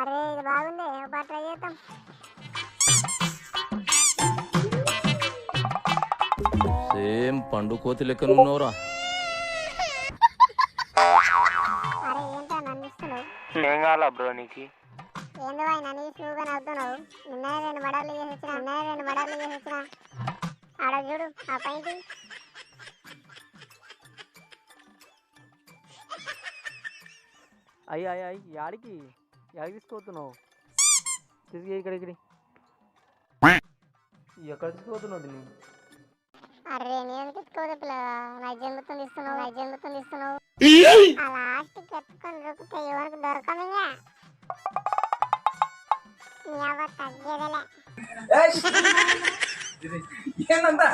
అరే ఇది బాగుంది. ఒక పాట ట్రై చేద్దాం. సేమ్ పండు కోతి లెక్కనున్నావురా. అరే ఏంటో నన్ను ఇస్తున్నావు? ఏం కావాలా బ్రో నీకు? ఏందో ఆయన నన్ను చూగా నవ్వుతున్నావు? నిన్ననే రెండు మడాలు చేసి వచ్చిన నిన్ననే రెండు మడాలు చేసి వచ్చిన. ఆడ చూడు ఆ పైకి. అయ్యి అయ్యి అయ్యి యాడికి? యాడికి తీసుకుపోతున్నావు తీసుకు ఇక్కడ ఇక్కడ ఎక్కడ తీసుకుపోతున్నావు దీన్ని? అరే నేను తిట్టుకోదు పిల్లగా నా జంగుతుంది ఇస్తున్నావు నా జంగుతుంది ఇస్తున్నావు ఆ లాస్ట్ ఎత్తుకొని దొరికితే ఎవరికి దొరకమిగా నీ అవ్వ తగ్గేదలే. ఏంటంతా